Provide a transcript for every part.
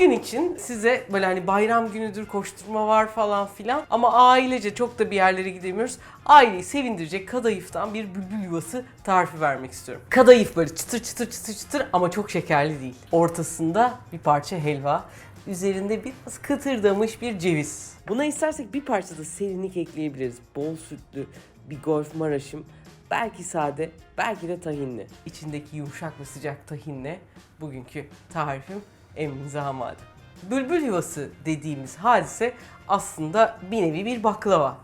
Bugün için size böyle hani bayram günüdür koşturma var falan filan ama ailece çok da bir yerlere gidemiyoruz. Aileyi sevindirecek kadayıftan bir bülbül yuvası tarifi vermek istiyorum. Kadayıf böyle çıtır çıtır çıtır çıtır ama çok şekerli değil. Ortasında bir parça helva, üzerinde biraz kıtırdamış bir ceviz. Buna istersek bir parça da serinlik ekleyebiliriz. Bol sütlü bir golf maraşım. Belki sade, belki de tahinli. İçindeki yumuşak ve sıcak tahinle bugünkü tarifim emrinize amade. Bülbül yuvası dediğimiz hadise aslında bir nevi bir baklava.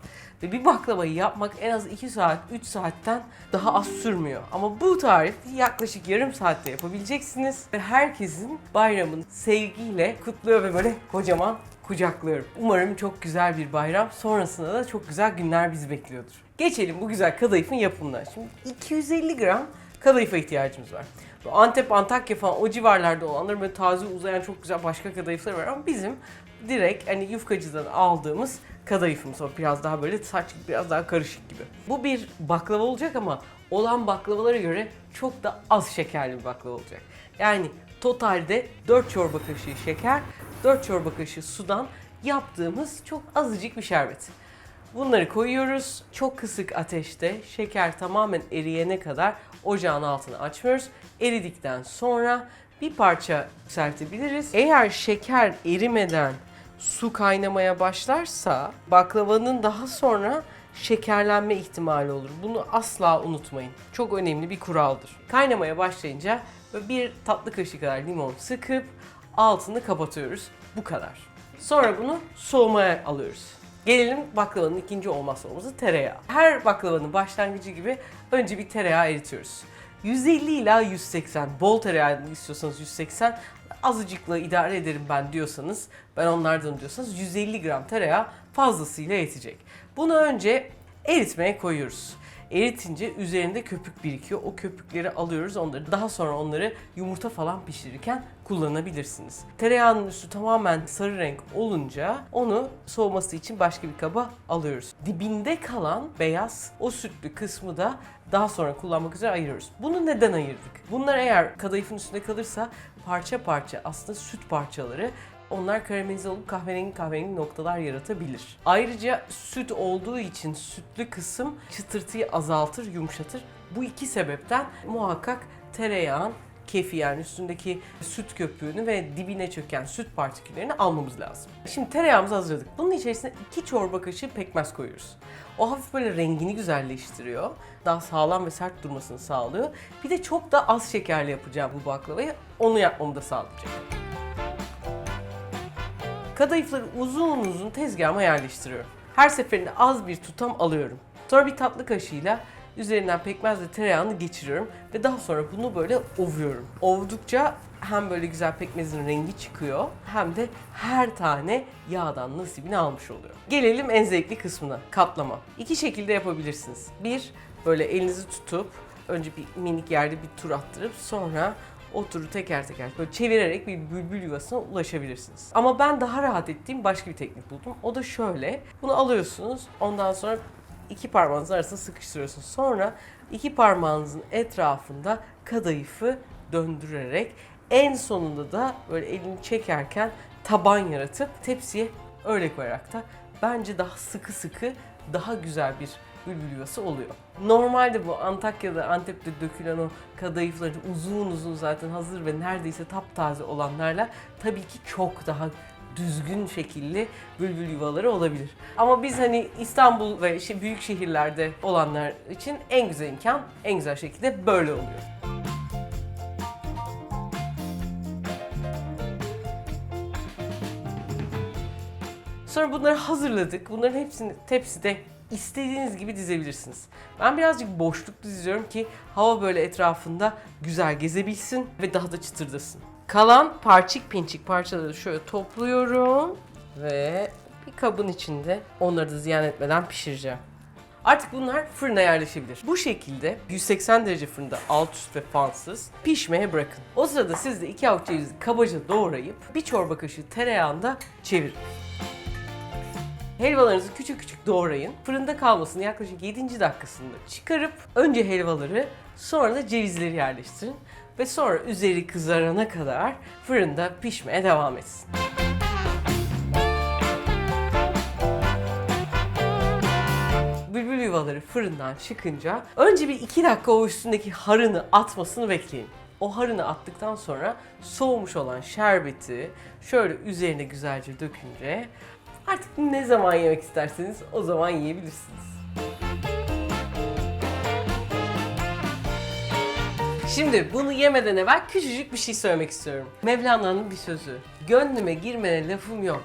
Ve bir baklavayı yapmak en az 2 saat, 3 saatten daha az sürmüyor. Ama bu tarif yaklaşık yarım saatte yapabileceksiniz. Ve herkesin bayramını sevgiyle kutluyor ve böyle kocaman kucaklıyorum. Umarım çok güzel bir bayram. Sonrasında da çok güzel günler bizi bekliyordur. Geçelim bu güzel kadayıfın yapımına. Şimdi 250 gram kadayıfa ihtiyacımız var. Bu Antep, Antakya falan o civarlarda olanların böyle taze uzayan çok güzel başka kadayıflar var ama bizim direkt hani yufkacıdan aldığımız kadayıfımız o biraz daha böyle saç biraz daha karışık gibi. Bu bir baklava olacak ama olan baklavalara göre çok da az şekerli bir baklava olacak. Yani totalde 4 çorba kaşığı şeker, 4 çorba kaşığı sudan yaptığımız çok azıcık bir şerbet. Bunları koyuyoruz. Çok kısık ateşte şeker tamamen eriyene kadar ocağın altını açmıyoruz. Eridikten sonra bir parça yükseltebiliriz. Eğer şeker erimeden su kaynamaya başlarsa baklavanın daha sonra şekerlenme ihtimali olur. Bunu asla unutmayın. Çok önemli bir kuraldır. Kaynamaya başlayınca bir tatlı kaşığı kadar limon sıkıp altını kapatıyoruz. Bu kadar. Sonra bunu soğumaya alıyoruz. Gelelim baklavanın ikinci olmazsa olmazı tereyağı. Her baklavanın başlangıcı gibi önce bir tereyağı eritiyoruz. 150 ila 180, bol tereyağı istiyorsanız 180, azıcıkla idare ederim ben diyorsanız, ben onlardan diyorsanız 150 gram tereyağı fazlasıyla yetecek. Bunu önce eritmeye koyuyoruz. Eritince üzerinde köpük birikiyor. O köpükleri alıyoruz onları. Daha sonra onları yumurta falan pişirirken kullanabilirsiniz. Tereyağının üstü tamamen sarı renk olunca onu soğuması için başka bir kaba alıyoruz. Dibinde kalan beyaz o sütlü kısmı da daha sonra kullanmak üzere ayırıyoruz. Bunu neden ayırdık? Bunlar eğer kadayıfın üstünde kalırsa parça parça aslında süt parçaları onlar karamelize olup kahverengi kahverengi noktalar yaratabilir. Ayrıca süt olduğu için sütlü kısım çıtırtıyı azaltır, yumuşatır. Bu iki sebepten muhakkak tereyağın kefi yani üstündeki süt köpüğünü ve dibine çöken süt partiküllerini almamız lazım. Şimdi tereyağımızı hazırladık. Bunun içerisine 2 çorba kaşığı pekmez koyuyoruz. O hafif böyle rengini güzelleştiriyor. Daha sağlam ve sert durmasını sağlıyor. Bir de çok da az şekerli yapacağım bu baklavayı. Onu yapmamı da sağlayacak. Kadayıfları uzun uzun tezgahıma yerleştiriyorum. Her seferinde az bir tutam alıyorum. Sonra bir tatlı kaşığıyla üzerinden pekmez ve tereyağını geçiriyorum ve daha sonra bunu böyle ovuyorum. Ovdukça hem böyle güzel pekmezin rengi çıkıyor hem de her tane yağdan nasibini almış oluyor. Gelelim en zevkli kısmına, katlama. İki şekilde yapabilirsiniz. Bir, böyle elinizi tutup önce bir minik yerde bir tur attırıp sonra o turu teker teker böyle çevirerek bir bülbül yuvasına ulaşabilirsiniz. Ama ben daha rahat ettiğim başka bir teknik buldum. O da şöyle. Bunu alıyorsunuz. Ondan sonra iki parmağınızın arasına sıkıştırıyorsunuz. Sonra iki parmağınızın etrafında kadayıfı döndürerek en sonunda da böyle elini çekerken taban yaratıp tepsiye öyle koyarak da bence daha sıkı sıkı daha güzel bir bülbül yuvası oluyor. Normalde bu Antakya'da, Antep'te dökülen o kadayıfların uzun uzun zaten hazır ve neredeyse taptaze olanlarla tabii ki çok daha düzgün şekilli bülbül yuvaları olabilir. Ama biz hani İstanbul ve işte büyük şehirlerde olanlar için en güzel imkan, en güzel şekilde böyle oluyor. Sonra bunları hazırladık. Bunların hepsini tepside istediğiniz gibi dizebilirsiniz. Ben birazcık boşluk diziyorum ki hava böyle etrafında güzel gezebilsin ve daha da çıtırdasın. Kalan parçık pinçik parçaları şöyle topluyorum ve bir kabın içinde onları da ziyan etmeden pişireceğim. Artık bunlar fırına yerleşebilir. Bu şekilde 180 derece fırında alt üst ve fansız pişmeye bırakın. O sırada siz de iki avuç cevizi kabaca doğrayıp bir çorba kaşığı tereyağında çevirin. Helvalarınızı küçük küçük doğrayın. Fırında kalmasını yaklaşık 7. dakikasında çıkarıp önce helvaları sonra da cevizleri yerleştirin. Ve sonra üzeri kızarana kadar fırında pişmeye devam etsin. Bülbül yuvaları fırından çıkınca önce bir iki dakika o üstündeki harını atmasını bekleyin. O harını attıktan sonra soğumuş olan şerbeti şöyle üzerine güzelce dökünce artık ne zaman yemek isterseniz o zaman yiyebilirsiniz. Şimdi bunu yemeden evvel küçücük bir şey söylemek istiyorum. Mevlana'nın bir sözü. Gönlüme girmene lafım yok.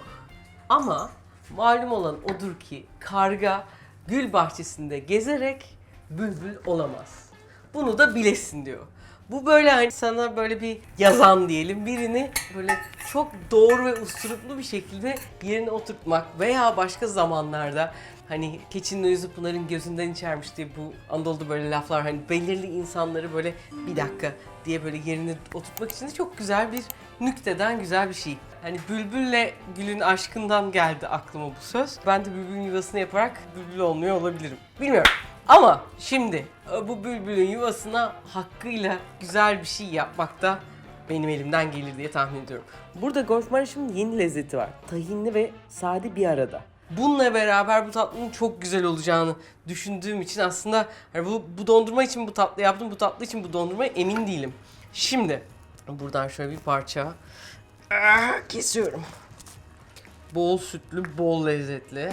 Ama malum olan odur ki karga gül bahçesinde gezerek bülbül olamaz. Bunu da bilesin diyor. Bu böyle hani sana böyle bir yazan diyelim birini böyle çok doğru ve usturuplu bir şekilde yerine oturtmak veya başka zamanlarda hani keçinin özü Pınar'ın gözünden içermiş diye bu Anadolu'da böyle laflar hani belirli insanları böyle bir dakika diye böyle yerine oturtmak için de çok güzel bir nükteden güzel bir şey. Hani bülbülle gülün aşkından geldi aklıma bu söz. Ben de bülbülün yuvasını yaparak bülbül olmuyor olabilirim. Bilmiyorum. Ama şimdi e, bu bülbülün yuvasına hakkıyla güzel bir şey yapmak da benim elimden gelir diye tahmin ediyorum. Burada Golf Maraş'ın yeni lezzeti var. Tahinli ve sade bir arada. Bununla beraber bu tatlının çok güzel olacağını düşündüğüm için aslında hani bu, bu dondurma için bu tatlı yaptım, bu tatlı için bu dondurma emin değilim. Şimdi buradan şöyle bir parça ah, kesiyorum. Bol sütlü, bol lezzetli.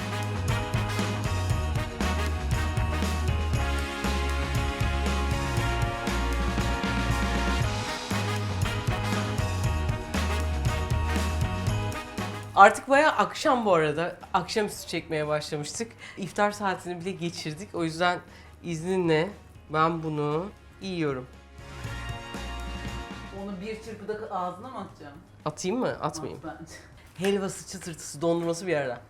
Artık bayağı akşam bu arada. Akşamüstü çekmeye başlamıştık. İftar saatini bile geçirdik. O yüzden izninle ben bunu yiyorum. Onu bir çırpıda ağzına mı atacağım? Atayım mı? Atmayayım. At bence. Helvası, çıtırtısı, dondurması bir arada.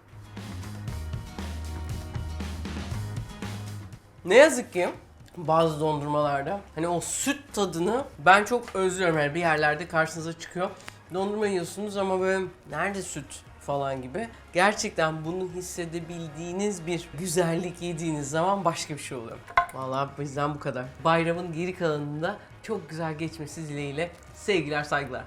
Ne yazık ki bazı dondurmalarda hani o süt tadını ben çok özlüyorum. Yani bir yerlerde karşınıza çıkıyor. Dondurma yiyorsunuz ama böyle nerede süt falan gibi. Gerçekten bunu hissedebildiğiniz bir güzellik yediğiniz zaman başka bir şey oluyor. Vallahi bizden bu kadar. Bayramın geri kalanında çok güzel geçmesi dileğiyle sevgiler saygılar.